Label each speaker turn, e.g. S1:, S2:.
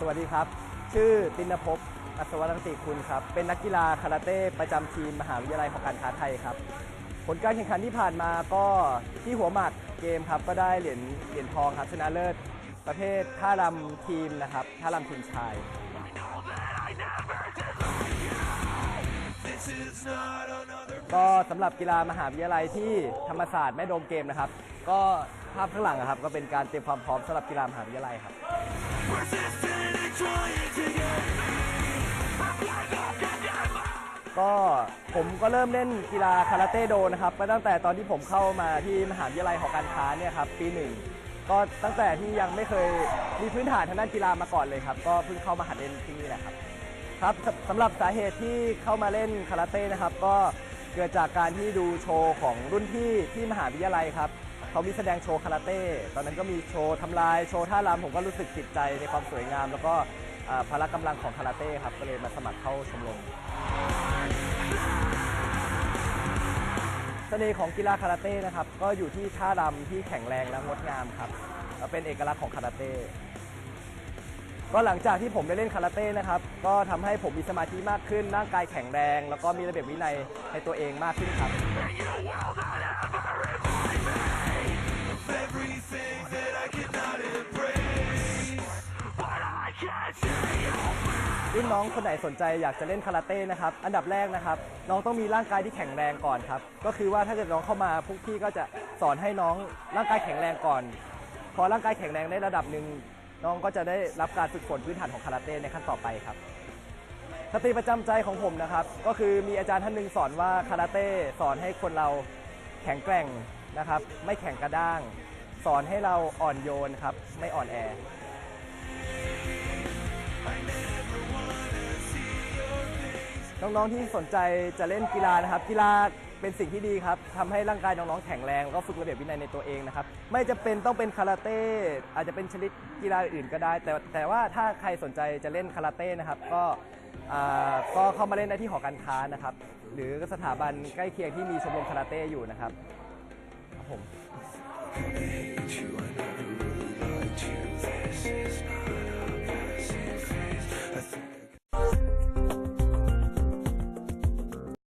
S1: สวัสดีครับ ชื่อตินภพอัศวรังติคุณครับ เป็นนักกีฬาคาราเต้ประจำทีมมหาวิทยาลัยหอการค้าไทยครับ ผลการแข่งขันที่ผ่านมาก็ที่หัวหมากเกมครับ ก็ได้เหรียญเหรียญทองครับชนะเลิศประเภทท่ารำทีมนะครับท่ารำทีมชาย ก็สำหรับกีฬามหาวิทยาลัยที่ธรรมศาสตร์แม่โดมเกมนะครับ ก็ภาพข้างหลังครับ ก็เป็นการเตรียมความพร้อมสำหรับกีฬามหาวิทยาลัยครับ ก็ผมก็เริ่มเล่นกีฬาคาราเต้โดนะครับมาตั้งแต่ตอนที่ผมเข้ามาที่มหาวิทยาลัยหอการค้าเนี่ยครับปีหนึ่งก็ตั้งแต่ที่ยังไม่เคยมีพื้นฐานทางด้านกีฬามาก่อนเลยครับ ก็เพิ่งเข้ามาหัดเล่นที่นี่แหละครับครับสสำหรับสาเหตุที่เข้ามาเล่นคาราเต้นะครับ ก็เกิดจากการที่ดูโชว์ของรุ่นพี่ที่มหาวิทยาลัยครับ เขามีแสดงโชว์คาราเต้ ตอนนั้นก็มีโชว์ทำลาย โชว์ท่ารำผมก็รู้สึกติดใจในความสวยงาม แล้วก็พละกำลังของคาราเต้ครับ ก็เลยมาสมัครเข้าชมรมเสน่ห์ของกีฬาคาราเต้นะครับ ก็อยู่ที่ท่ารำที่แข็งแรงและงดงามครับ เป็นเอกลักษณ์ของคาราเต้ก็หลังจากที่ผมได้เล่นคาราเต้นะครับ ก็ทำให้ผมมีสมาธิมากขึ้น ร่างกายแข็งแรง แล้วก็มีระเบียบวินัยในตัวเองมากขึ้นครับ น้องคนไหนสนใจอยากจะเล่นคาราเต้นะครับอันดับแรกนะครับ น้องต้องมีร่างกายที่แข็งแรงก่อนครับก็คือว่าถ้าเกิดน้องเข้ามาพวกพี่ก็จะสอนให้น้องร่างกายแข็งแรงก่อน พอร่างกายแข็งแรงในระดับหนึ่งน้องก็จะได้รับการฝึกฝนพื้นฐานของคาราเต้ในขั้นต่อไปครับสติประจำใจของผมนะครับ ก็คือมีอาจารย์ท่านหนึ่งสอนว่าคาราเต้สอนให้คนเราแข็งแกร่งนะครับ ไม่แข็งกระด้าง สอนให้เราอ่อนโยนครับ ไม่อ่อนแอ น้องๆที่สนใจจะเล่นกีฬานะครับ กีฬาเป็นสิ่งที่ดีครับทำให้ร่างกายน้องๆแข็งแรงแล้วก็ฝึกระเบียบวินัยในตัวเองนะครับ ไม่จะเป็นต้องเป็นคาราเต้อาจจะเป็นชนิดกีฬาอื่นก็ได้ แต่แต่ว่าถ้าใครสนใจจะเล่นคาราเต้นะครับ ก็อ่าก็เข้ามาเล่นได้ที่หอการค้านะครับ หรือสถาบันใกล้เคียงที่มีชมรมคาราเต้อยู่นะครับครับผม